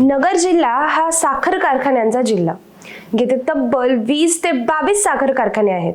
नगर जिल्हा हा साखर कारखान्यांचा जिल्हा. येथे तब्बल वीस ते बावीस साखर कारखाने आहेत.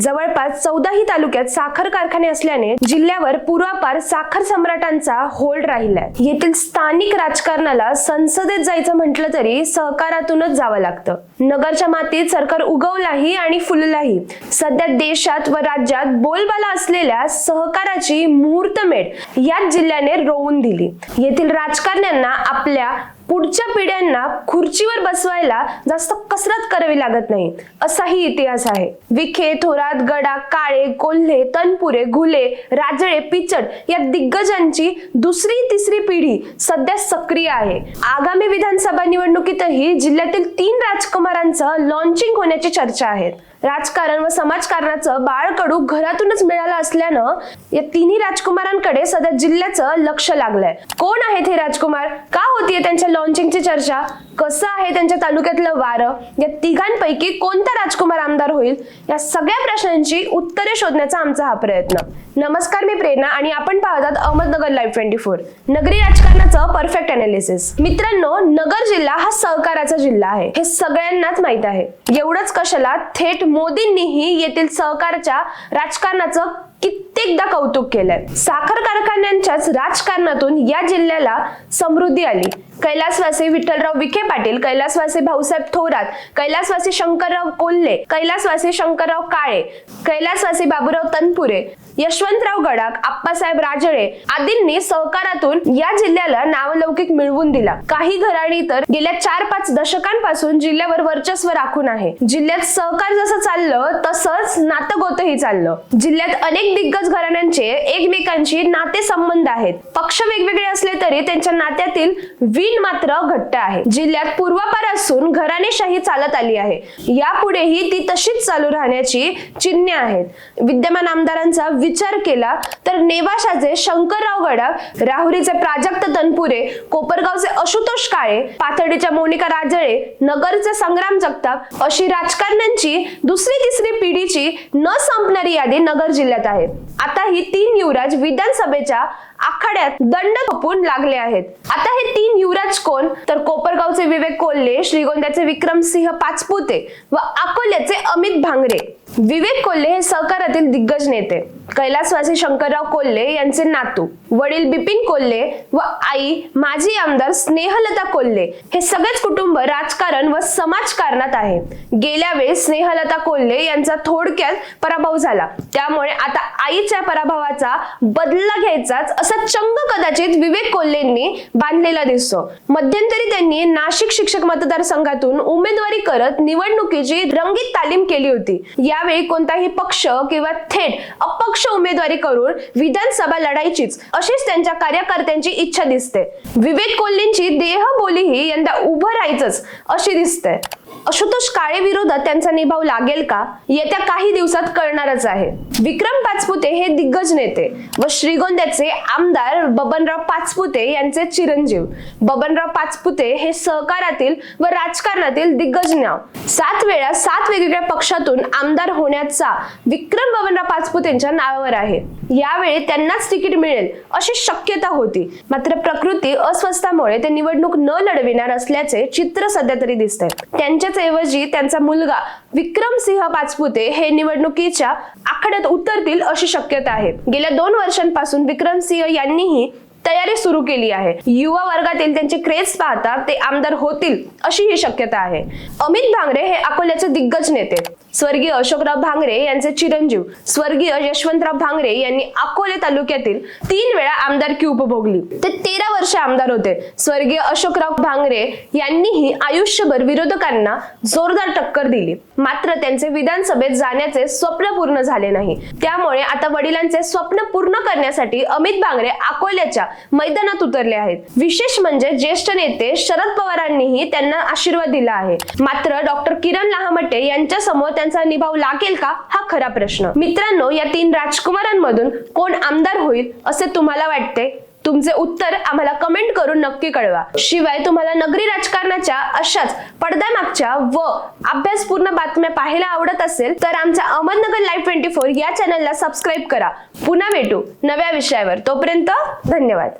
जवळपास चौदाही तालुक्यात साखर कारखाने असल्याने जिल्ह्यावर पूर्वापार साखर सम्राटांचा होल्ड राहिलाय. येथील स्थानिक राजकारणाला संसदेत जायचं म्हटलं तरी सहकारातूनच जावं लागतं. नगरच्या मातीत सरकार उगवलाही आणि फुललाही. सध्या देशात व राज्यात बोलबाला असलेल्या सहकाराची मुहूर्तमेढ याच जिल्ह्याने रोवून दिली. येथील राजकारण्यांना आपल्या पुढच्या पिढ्यांना खुर्चीवर बसवायला जास्त कसरत करावी लागत नाही. असाही इतिहास आहे. विखे थोरात गडा काळे कोल्हे तनपुरे घुले राजळे पिचड या दिग्गजांची दुसरी तिसरी पिढी सध्या सक्रिय आहे. आगामी विधानसभा निवडणुकीतही जिल्ह्यातील तीन राजकुमारांचं लॉन्चिंग होण्याची चर्चा आहे. राजकारण व समाजकारणाचं बाळकडू घरातूनच मिळालं असल्यानं या तिन्ही राजकुमारांकडे सध्या जिल्ह्याचं लक्ष लागलंय. कोण आहेत हे राजकुमार? का होतीये त्यांच्या लॉन्चिंगची चर्चा? कसं आहे त्यांच्या तालुक्यातलं वारं? या तिघांपैकी कोणता राजकुमार आमदार होईल? या सगळ्या प्रश्नांची उत्तरे शोधण्याचा आमचा हा प्रयत्न. नमस्कार मी प्रेरणा आणि आपण पाहतात अहमदनगर लाईव्ह ट्वेंटी फोर नगरी राजकारणाचं परफेक्ट अनालिसिस मित्रांनो नगर जिल्हा हा सहकाराचा जिल्हा आहे. हे सगळ्यांनाच माहीत आहे. एवढंच कशाला थेट मोदींनीही येथील सहकारच्या राजकारणाचं कित्येकदा कौतुक केलंय. साखर कारखान्यांच्याच राजकारणातून या जिल्ह्याला समृद्धी आली. कैलासवासी विठ्ठलराव विखे पाटील कैलासवासी भाऊसाहेब थोरात कैलासवासी शंकरराव कोल्हे कैलासवासी शंकरराव काळे कैलासवासी बाबूराव तनपुरे यशवंतराव गडाख आप्पासाहेब राजळे आदींनी सहकारातून या जिल्ह्याला नावलौकिक मिळवून दिला. काही घराणी तर गेल्या चार पाच दशकांपासून जिल्ह्यावर वर्चस्व राखून आहे. जिल्ह्यात सहकार जसं चाललं तसंच नातगोतही चाललं. जिल्ह्यात अनेक दिग्गज घराण्यांचे एकमेकांशी नाते संबंध आहेत. पक्ष वेगवेगळे असले तरी त्यांच्या नात्यातील वीण मात्र घट्ट आहे. जिल्ह्यात पूर्वापार असून घराणेशाही चालत आली आहे. यापुढेही ती तशीच चालू राहण्याची चिन्हे आहेत. विद्यमान आमदारांचा विचार केला तर नेवाशाचे शंकरराव गडाख राहुरीचे प्राजक्त तनपुरे कोपरगावचे आशुतोष काळे पाथर्डीच्या मोनिका राजळे नगरचे संग्राम जगताप अशी राजकारण्यांची दुसरी तिसरी पिढीची न संपणारी यादी नगर जिल्ह्यात आहे. आता ही तीन युवराज विधानसभेच्या आखाड्यात दंड थोपून लागले आहेत. आता हे तीन युवराज कोण? तर कोपरगावचे विवेक कोल्हे श्रीगोंद्याचे विक्रमसिंह पाचपुते व अकोल्याचे अमित भांगरे. विवेक कोल्हे हे सहकारातील दिग्गज नेते. कैलासवासी शंकरराव कोल्हे यांचे नातू वडील बिपिन कोल्हे व आई माजी आमदार स्नेहलता कोल्हे हे सगळेच कुटुंब राजकारण व समाजकारणात आहे. गेल्या वेळेस स्नेहलता कोल्हे यांचा थोडक्यात पराभव झाला. त्यामुळे आता आईच्या पराभवाचा बदला घ्यायचाच असा चंग कदाचित विवेक कोल्हेंनी बांधलेला दिसतो. मध्यंतरी त्यांनी नाशिक शिक्षक मतदारसंघातून उमेदवारी करत निवडणुकीची रंगीत तालीम केली होती. यावेळी कोणताही पक्ष किंवा थेट अपक्ष उमेदवारी करून विधानसभा लढायचीच अशीच त्यांच्या कार्यकर्त्यांची इच्छा दिसते. विवेक कोल्हेंची देहबोलीही यंदा उभं राहायचंच अशी दिसते. आशुतोष काळे विरोधात त्यांचा निभाव लागेल का? येत्या काही दिवसात कळणारच आहे. विक्रम पाचपुते हे दिग्गज नेते व श्रीगोंद्याचे आमदार बबनराव पाचपुते यांचे चिरंजीव. बबनराव पाचपुते हे सहकारातील व राजकारणातील दिग्गज नाव. सात वेळा सात वेगवेगळ्या पक्षातून आमदार होण्याचा विक्रम बबनराव पाचपुतेंच्या नावावर आहे. यावेळी त्यांनाच तिकीट मिळेल अशी शक्यता होती. मात्र प्रकृती अस्वस्थामुळे ते निवडणूक न लढविणार असल्याचे चित्र सध्या तरी दिसतंय. यांच्याच ऐवजी त्यांचा मुलगा विक्रमसिंह पाचपुते हे निवडणुकीच्या आखाड्यात उतरतील अशी शक्यता आहे. गेल्या दोन वर्षांपासून विक्रमसिंह यांनीही तयारी सुरू केली आहे. युवा वर्गातील त्यांचे क्रेज पाहता ते आमदार होतील अशी ही शक्यता आहे. अमित भांगरे हे अकोल्याचे दिग्गज नेते. स्वर्गीय अशोकराव भांगरे यांचे चिरंजीव. स्वर्गीय यशवंतराव भांगरे यांनी अकोले तालुक्यातील तीन वेळा आमदारकी उपभोगली. ते तेरा वर्ष आमदार होते. स्वर्गीय अशोकराव भांगरे यांनीही आयुष्यभर विरोधकांना जोरदार टक्कर दिली. मात्र त्यांचे विधानसभेत जाण्याचे स्वप्न पूर्ण झाले नाही. त्यामुळे आता वडिलांचे स्वप्न पूर्ण करण्यासाठी अमित भांगरे अकोल्याच्या मैदानात उतरले आहेत. विशेष म्हणजे ज्येष्ठ नेते शरद पवारांनीही त्यांना आशीर्वाद दिला आहे. मात्र डॉक्टर किरण लहामटे यांच्या समोर त्यांचा निभाव लागेल का हा खरा प्रश्न. मित्रांनो या तीन राजकुमारांमधून कोण आमदार होईल असे तुम्हाला वाटते? तुमचे उत्तर आम्हाला कमेंट करून नक्की कळवा. शिवाय तुम्हाला नगरी राजकारणाच्या अशाच पडद्यामागच्या व अभ्यासपूर्ण बातम्या पाहायला आवडत असेल तर आमच्या अहमदनगर लाईव्ह ट्वेंटी फोर या चॅनलला सबस्क्राईब करा. पुन्हा भेटू नव्या विषयावर. तोपर्यंत धन्यवाद.